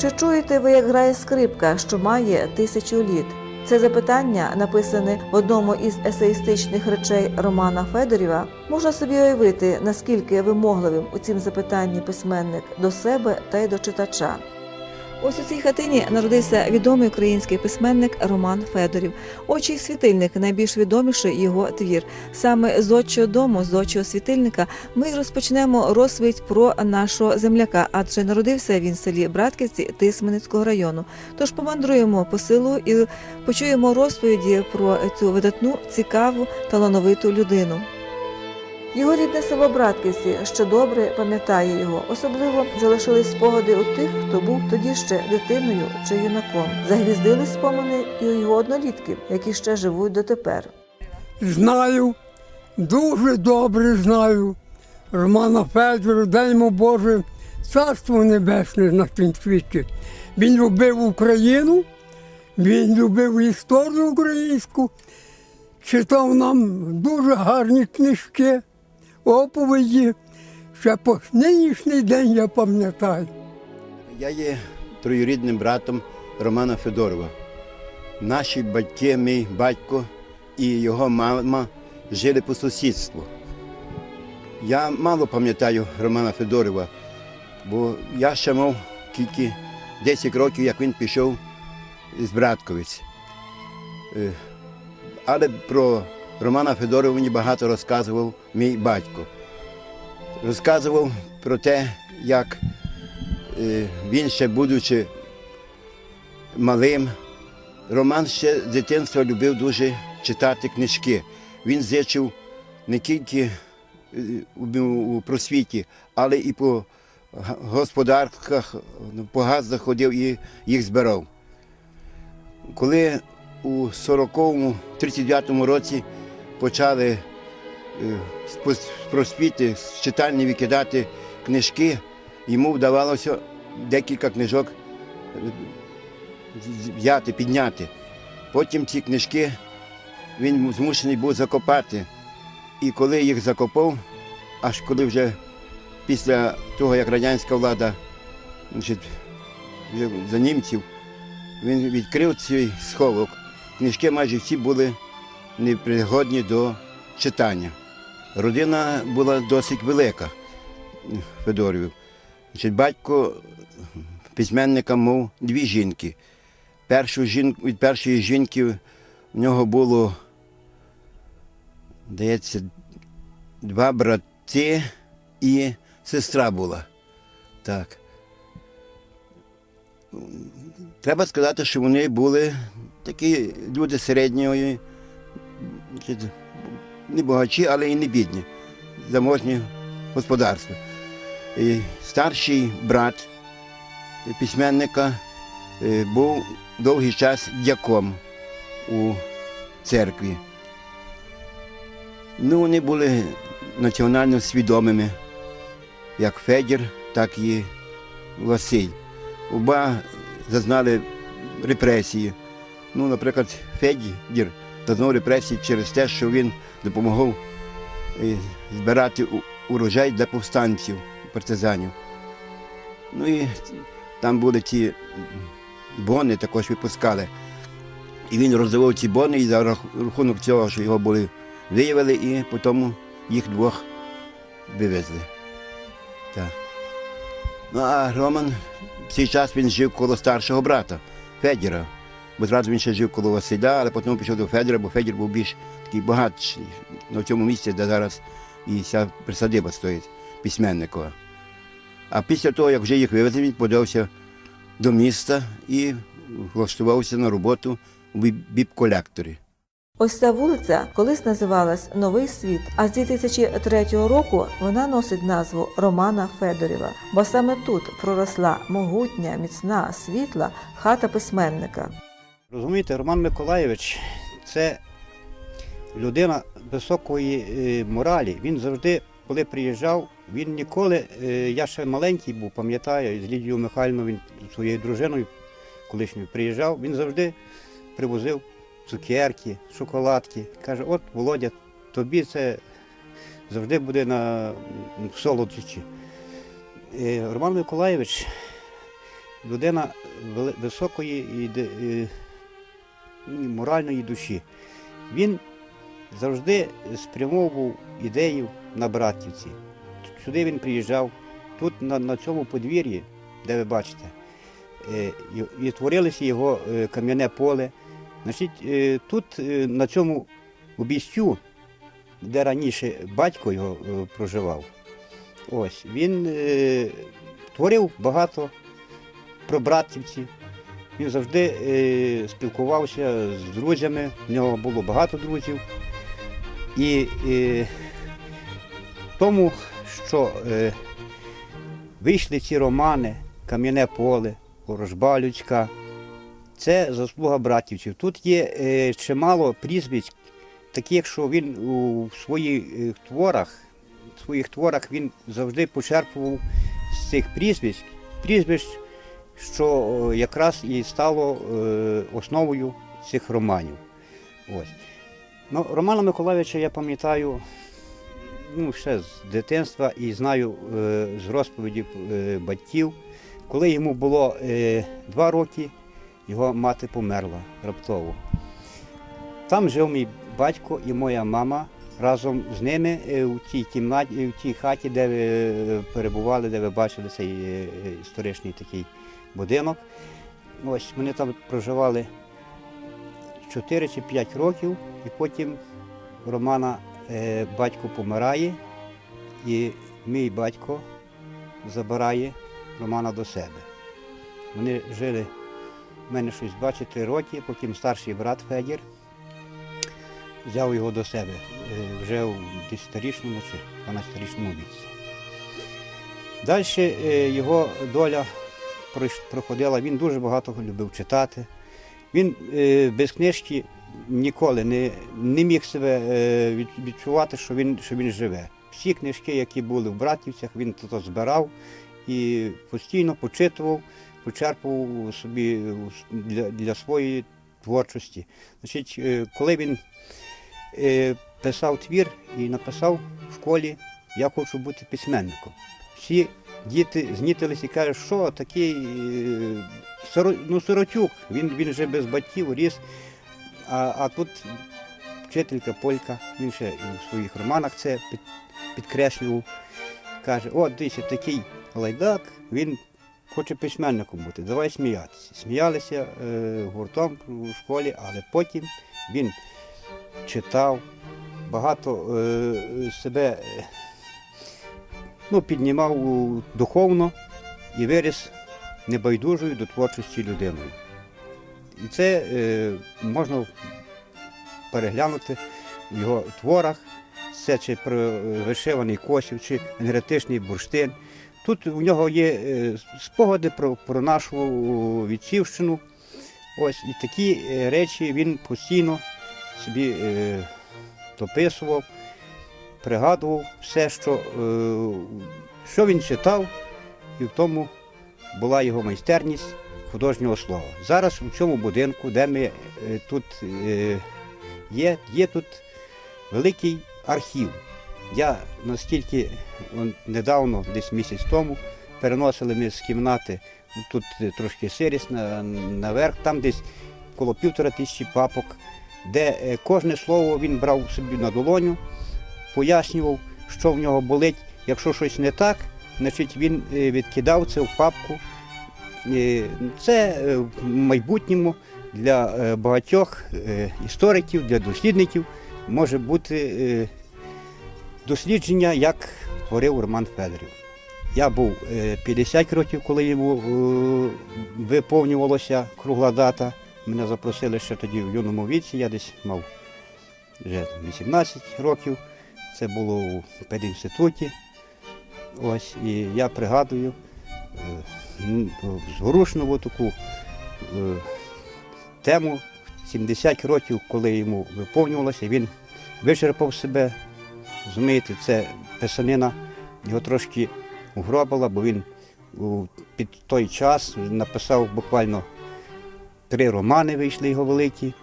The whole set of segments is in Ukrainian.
Чи чуєте ви, як грає скрипка, що має тисячу літ? Це запитання, написане в одному із есеїстичних речей Романа Федорєва, можна собі уявити, наскільки вимогливим у цім запитанні письменник до себе та й до читача. Ось у цій хатині народився відомий український письменник Роман Федорів. Очі світильник найбільш відоміший його твір. Саме з отчого дому, з отчого світильника, ми розпочнемо розповідь про нашого земляка, адже народився він в селі Братківці Тисменицького району. Тож помандруємо по селу і почуємо розповіді про цю видатну, цікаву, талановиту людину. Його рідне село Братківці ще добре пам'ятає його. Особливо залишились спогади у тих, хто був тоді ще дитиною чи юнаком. Загвіздили спомини і у його однолітків, які ще живуть дотепер. Знаю, дуже добре знаю. Романа Федора, дай Боже, царство небесне на тім світі. Він любив Україну, він любив історію українську, читав нам дуже гарні книжки, оповіді. Ще по нинішній день я пам'ятаю. Я є троюрідним братом Романа Федорова. Наші батьки, мій батько і його мама жили по сусідству. Я мало пам'ятаю Романа Федорова, бо я ще мав тільки 10 років, як він пішов з Братковиць. Е, Але про Романа Федорова мені багато розказував мій батько. Розказував про те, як Е, він ще будучи малим, Роман ще з дитинства любив дуже читати книжки. Він зичив не тільки е, у- просвіті, але і по господарках, по газдах ходив і їх збирав. Коли у 40-му, 39-му році почали е, просвіти, з читальні викидати книжки, йому вдавалося декілька книжок е, взяти, підняти. Потім ці книжки він змушений був закопати. І коли їх закопав, аж коли вже після того, як радянська влада значить, за німців, він відкрив цей сховок. Книжки майже всі були непригодні до читання. Родина була досить велика Федорів. Значить, батько письменника мав дві жінки. Першу жінку, від першої жінки в нього було, здається, два брати і сестра була. Так. Треба сказати, що вони були такі люди середньої, не багачі, але і не бідні, заможні господарства. І старший брат письменника е, був довгий час дяком у церкві. Ну, вони були національно свідомими, як Федір, так і Василь. Оба зазнали репресії. Ну, наприклад, Федір зазнав репресії через те, що він допомагав е, збирати урожай для повстанців, партизанів. Ну і там були ті бони, також випускали. І він роздавав ці бони, і за рахунок цього, що його були виявили, і потім їх двох вивезли. Так. Ну, а Роман в цей час він жив коло старшого брата Федіра. Бо зразу він ще жив коло Василя, але потім пішов до Федора, бо Федір був більш такий багатший на цьому місці, де зараз і ця присадиба стоїть письменникова. А після того, як вже їх вивезли, він подався до міста і влаштувався на роботу у біб-колекторі. Ось ця вулиця колись називалась Новий світ, а з 2003 року вона носить назву Романа Федорєва, бо саме тут проросла могутня, міцна, світла хата письменника. Розумієте, Роман Миколайович це людина високої е, моралі. Він завжди, коли приїжджав, він ніколи, е, я ще маленький був, пам'ятаю, з Лідією Михайловною, він своєю дружиною колишньою приїжджав, він завжди привозив цукерки, шоколадки. Каже, от Володя, тобі це завжди буде на солодощі. Е, Роман Миколайович людина високої е, і моральної душі. Він завжди спрямовував ідею на братівці. Сюди він приїжджав, тут на, на цьому подвір'ї, де ви бачите, е, і, творилося його е, кам'яне поле. Значить, е, тут на цьому обійстю, де раніше батько його проживав, ось, він творив багато про братівців. Він завжди е, спілкувався з друзями, в нього було багато друзів. І е, тому, що е, вийшли ці романи Кам'яне поле, Ворожба людська, це заслуга братівців. Тут є чимало прізвищ, таких, що він у своїх творах, в своїх творах він завжди почерпував з цих прізвищ, прізвищ, що е, якраз і стало е, основою цих романів. Ось. Ну, Романа Миколаївича я пам'ятаю ну, ще з дитинства і знаю е, з розповіді батьків. Коли йому було два роки, його мати померла раптово. Там жив мій батько і моя мама разом з ними у тій кімнаті, в тій хаті, де ви перебували, де ви бачили цей історичний такий будинок. Ось вони там проживали 4 чи 5 років, і потім Романа е, батько помирає, і мій батько забирає Романа до себе. Вони жили в мене щось 2-3 роки, потім старший брат Федір взяв його до себе е, вже у 10-річному чи 12-річному віці. Далі його доля проходила, він дуже багато любив читати. Він е, без книжки ніколи не, не міг себе е, відчувати, що він, що він живе. Всі книжки, які були в братівцях, він тут збирав і постійно почитував, почерпував собі для, для своєї творчості. Значить, е, коли він писав твір і написав в школі, я хочу бути письменником. Всі діти знітились і кажуть, що такий е, ну, сиротюк, він, він вже без батьків ріс. А, а тут вчителька Полька, він ще в своїх романах це під, підкреслював. Каже, о, дивіться, такий лайдак, він хоче письменником бути, давай сміятися. Сміялися е, гуртом у школі, але потім він читав, багато е, себе е, ну, піднімав духовно і виріс небайдужою до творчості людиною. І це е, можна переглянути в його творах. Це чи про е, вишиваний косів, чи енергетичний бурштин. Тут у нього є е, спогади про, про нашу відцівщину. Ось і такі е, речі він постійно собі е, дописував, пригадував все, що, е, що він читав, і в тому була його майстерність художнього слова. Зараз у цьому будинку, де ми е, тут е, є, є тут великий архів. Я настільки недавно, десь місяць тому, переносили ми з кімнати, тут трошки сирість на, наверх, там десь коло півтора тисячі папок, де кожне слово він брав собі на долоню, пояснював, що в нього болить. Якщо щось не так, значить він е, відкидав це в папку. Е, Це е, в майбутньому для багатьох істориків, для дослідників може бути дослідження, як творив Роман Федорів. Я був е, 50 років, коли йому виповнювалося кругла дата. Мене запросили ще тоді в юному віці, я десь мав вже 18 років. Це було у педінституті. Ось, і я пригадую е, таку е, тему 70 років, коли йому виповнювалося, він вичерпав себе. Розумієте, це писанина його трошки угробила, бо він під той час написав буквально три романи, вийшли його великі.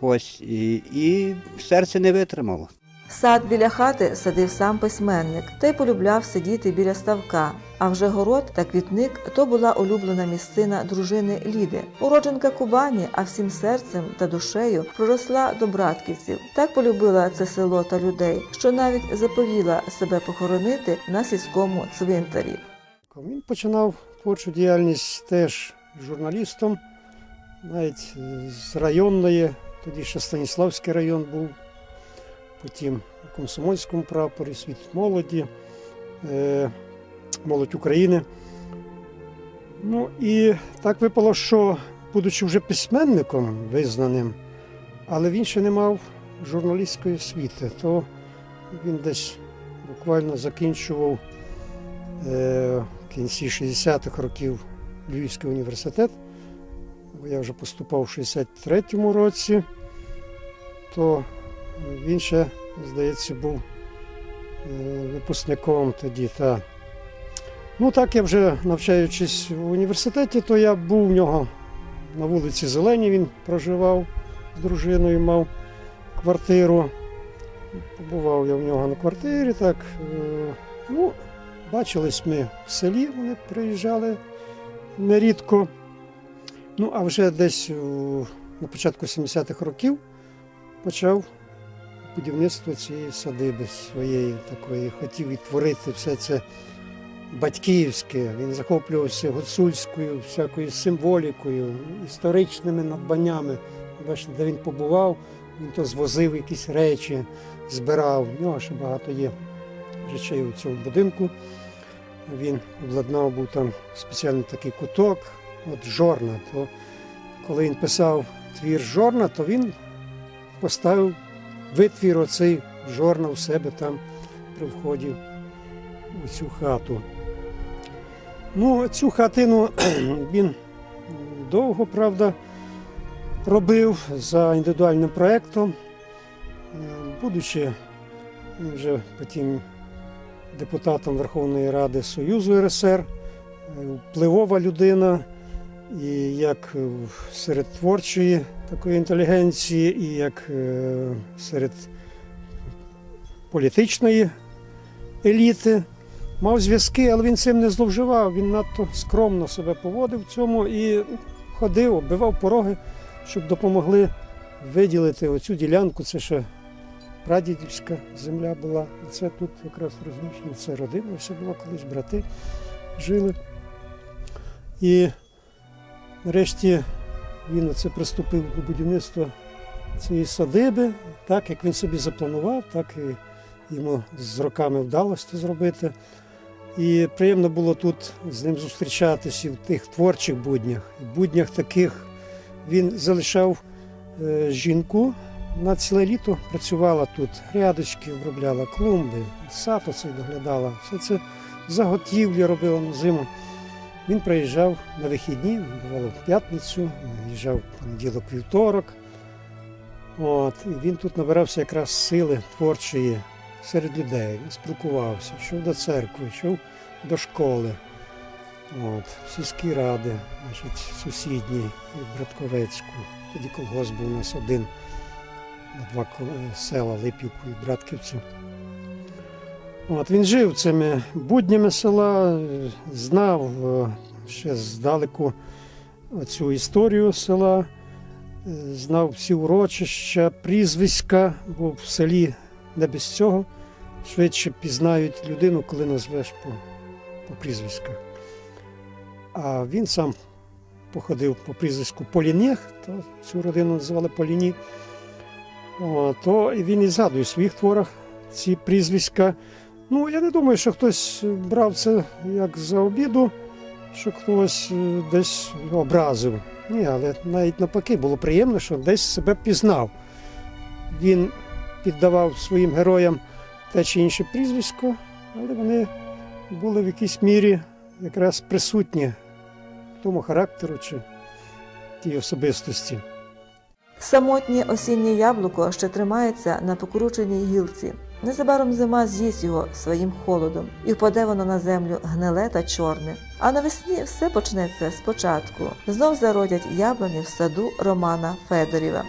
Ось, і, і серце не витримало. Сад біля хати садив сам письменник та й полюбляв сидіти біля ставка, А вже город та квітник то була улюблена місцина дружини Ліди. Уродженка Кубані, а всім серцем та душею проросла до братківців. Так полюбила це село та людей, що навіть заповіла себе похоронити на сільському цвинтарі. Він починав творчу діяльність теж журналістом, навіть з районної, тоді ще Станіславський район був, потім у Комсомольському прапорі, світ молоді, е, молодь України. Ну і так випало, що, будучи вже письменником визнаним, але він ще не мав журналістської освіти, то він десь буквально закінчував е, в кінці 60-х років Львівський університет. Бо я вже поступав у 63-му році, то він ще, здається, був е, випускником тоді. Та. Ну так, я вже навчаючись в університеті, то я був в нього на вулиці Зеленій, він проживав з дружиною, мав квартиру. Побував я в нього на квартирі, так. е, Ну, Бачились ми в селі, вони приїжджали нерідко. Ну, а вже десь у- на початку 70-х років почав будівництво цієї садиби своєї такої, хотів відтворити все це батьківське. Він захоплювався гуцульською, всякою символікою, історичними надбаннями. Бачите, де він побував, він то звозив якісь речі, збирав. В нього ще багато є речей у цьому будинку. Він обладнав був там спеціальний такий куток, от жорна. То коли він писав твір жорна, то він поставив витвір оцей жорна у себе там при вході у цю хату. Ну, цю хатину він довго, правда, робив за індивідуальним проєктом, Е, будучи вже потім депутатом Верховної Ради Союзу РСР, е, впливова людина, і як е, серед творчої такої інтелігенції, і як е, серед політичної еліти. Мав зв'язки, але він цим не зловживав. Він надто скромно себе поводив в цьому і ходив, оббивав пороги, щоб допомогли виділити оцю ділянку. Це ще прадідівська земля була. Це тут якраз розміщено, це родина, все було колись, брати жили. І нарешті він оце приступив до будівництва цієї садиби, так як він собі запланував, так і йому з роками вдалося це зробити. І приємно було тут з ним зустрічатися в тих творчих буднях. І буднях таких він залишав е, жінку, на ціле літо працювала тут, грядочки обробляла, клумби, сад оцей доглядала. Все це заготівлі робила на зиму. Він приїжджав на вихідні, бувало в п'ятницю, їжджав в понеділок, вівторок. От, і він тут набирався якраз сили творчої серед людей. Він спілкувався, йшов до церкви, йшов до школи. От, сільські ради, значить, сусідні, Братковецьку. Тоді колгосп був у нас один на два села Липівку і Братківцю. От, він жив цими буднями села, знав е, ще здалеку цю історію села, е, знав всі урочища, прізвиська, бо в селі не без цього швидше пізнають людину, коли назвеш по, по прізвиськах. А він сам походив по прізвиську Полінєх, то цю родину називали Поліні. То він і згадує в своїх творах ці прізвиська. Ну, я не думаю, що хтось брав це як за обіду, що хтось е, десь образив. Ні, але навіть навпаки було приємно, що десь себе пізнав. Він піддавав своїм героям те чи інше прізвисько, але вони були в якійсь мірі якраз присутні тому характеру чи тій особистості. Самотнє осіннє яблуко ще тримається на покрученій гілці. Незабаром зима з'їсть його своїм холодом, і впаде воно на землю гниле та чорне. А навесні все почнеться спочатку. Знов зародять яблуні в саду Романа Федорєва.